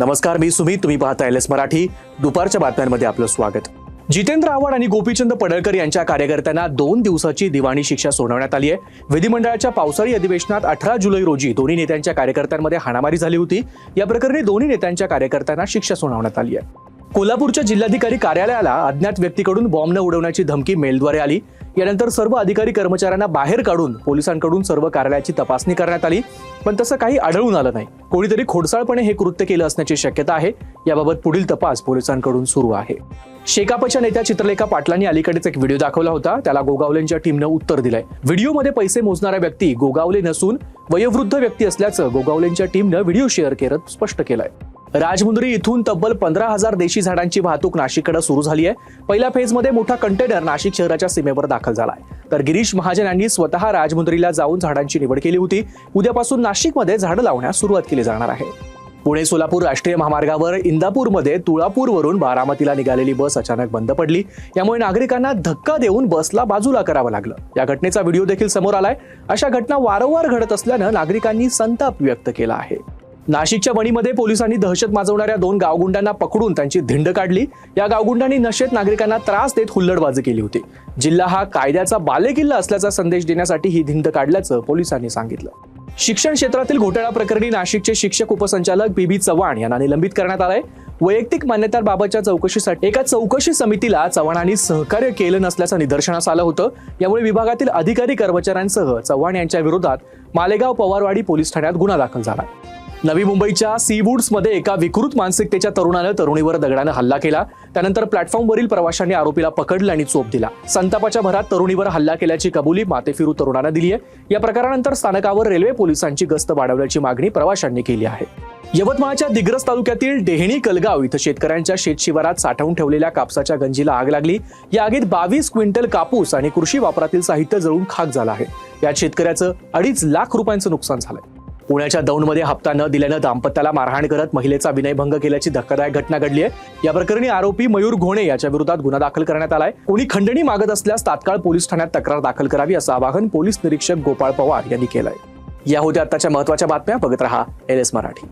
नमस्कार मी सुमित. तुम्ही पाहता एल एस मराठी. दुपारच्या बातम्यांमध्ये आपलं स्वागत. जितेंद्र आव्हाड आणि गोपीचंद पडळकर यांच्या कार्यकर्त्यांना दोन दिवसाची दिवाणी शिक्षा सोडवण्यात आली आहे. विधिमंडळाच्या पावसाळी अधिवेशनात अठरा जुलै रोजी दोन्ही नेत्यांच्या कार्यकर्त्यांमध्ये हाणामारी झाली होती. या प्रकरणी दोन्ही नेत्यांच्या कार्यकर्त्यांना शिक्षा सुनावण्यात आली आहे. कोल्हापूरच्या जिल्हाधिकारी कार्यालयाला अज्ञात व्यक्तीकडून बॉम्ब न उडवण्याची धमकी मेलद्वारे आली. यानंतर सर्व अधिकारी कर्मचाऱ्यांना बाहेर काढून पोलिसांकडून सर्व कार्यालयाची तपासणी करण्यात आली. पण तसं काही आढळून आलं नाही. कोणीतरी खोडसाळपणे हे कृत्य केलं असण्याची शक्यता आहे. याबाबत पुढील तपास पोलिसांकडून सुरू आहे. शेकापच्या नेत्या चित्रलेखा पाटलांनी अलीकडेच एक व्हिडिओ दाखवला होता. त्याला गोगावलेंच्या टीमनं उत्तर दिलंय. व्हिडिओमध्ये पैसे मोजणारा व्यक्ती गोगावले नसून वयोवृद्ध व्यक्ती असल्याचं गोगावलेंच्या टीमनं व्हिडिओ शेअर करत स्पष्ट केलंय. राजमुंद्री इथून तब्बल पंधरा हजार देशी झाडांची वाहतूक नाशिककडे सुरू झाली आहे. पहिल्या फेजमध्ये मोठा कंटेनर नाशिक शहराच्या सीमेवर दाखल झालाय. तर गिरीश महाजन यांनी स्वतः राजमुंद्रीला जाऊन झाडांची निवड केली होती. उद्यापासून नाशिकमध्ये झाडं लावण्यास सुरुवात केली जाणार आहे. पुणे सोलापूर राष्ट्रीय महामार्गावर इंदापूरमध्ये तुळापूरवरून बारामतीला निघालेली बस अचानक बंद पडली. यामुळे नागरिकांना धक्का देऊन बसला बाजूला करावं लागलं. या घटनेचा व्हिडिओ देखील समोर आलाय. अशा घटना वारंवार घडत असल्यानं नागरिकांनी संताप व्यक्त केला आहे. नाशिकच्या वणीमध्ये पोलिसांनी दहशत माजवणाऱ्या दोन गावगुंडांना पकडून त्यांची धिंड काढली. या गावगुंडांनी नशेत नागरिकांना त्रास देत हुल्लडबाजी केली होती. जिल्हा हा कायद्याचा बालेकिल्ला असल्याचा संदेश देण्यासाठी ही धिंड काढल्याचं पोलिसांनी सांगितलं. शिक्षण क्षेत्रातील घोटाळा प्रकरणी नाशिकचे शिक्षक उपसंचालक बी बी चव्हाण यांना निलंबित करण्यात आलंय. वैयक्तिक मान्यतांबाबतच्या चौकशीसाठी एका चौकशी समितीला चव्हाणांनी सहकार्य केलं नसल्याचं निदर्शनास आलं होतं. यामुळे विभागातील अधिकारी कर्मचाऱ्यांसह चव्हाण यांच्या विरोधात मालेगाव पवारवाडी पोलीस ठाण्यात गुन्हा दाखल झाला. नवी मुंबईच्या सीवूड्समध्ये एका विकृत मानसिकतेच्या तरुणानं तरुणीवर दगडानं हल्ला केला. त्यानंतर प्लॅटफॉर्मवरील प्रवाशांनी आरोपीला पकडलं आणि चोप दिला. संतापाच्या भरात तरुणीवर हल्ला केल्याची कबुली मातेफिरू तरुणानं दिली आहे या प्रकारानंतर स्थानकावर रेल्वे पोलिसांची गस्त वाढवल्याची मागणी प्रवाशांनी केली आहे. यवतमाळच्या दिग्रस तालुक्यातील डेहणी कलगाव इथं शेतकऱ्यांच्या शेतशिवारात साठवून ठेवलेल्या कापसाच्या गंजीला आग लागली. या आगीत बावीस क्विंटल कापूस आणि कृषी वापरातील साहित्य जळून खाक झालं आहे. यात शेतकऱ्याचं अडीच लाख रुपयांचं नुकसान झालंय. पुण्याच्या दौंडमध्ये हप्ता न दिल्यानं दाम्पत्याला मारहाण करत महिलेचा विनयभंग केल्याची धक्कादायक घटना घडली आहे या प्रकरणी आरोपी मयूर घोणे याच्या विरोधात गुन्हा दाखल करण्यात आलाय. कोणी खंडणी मागत असल्यास तात्काळ पोलीस ठाण्यात तक्रार दाखल करावी असं आवाहन पोलीस निरीक्षक गोपाळ पवार यांनी केलंय. या होत्या आताच्या महत्त्वाच्या बातम्या. बघत रहा एल एस मराठी.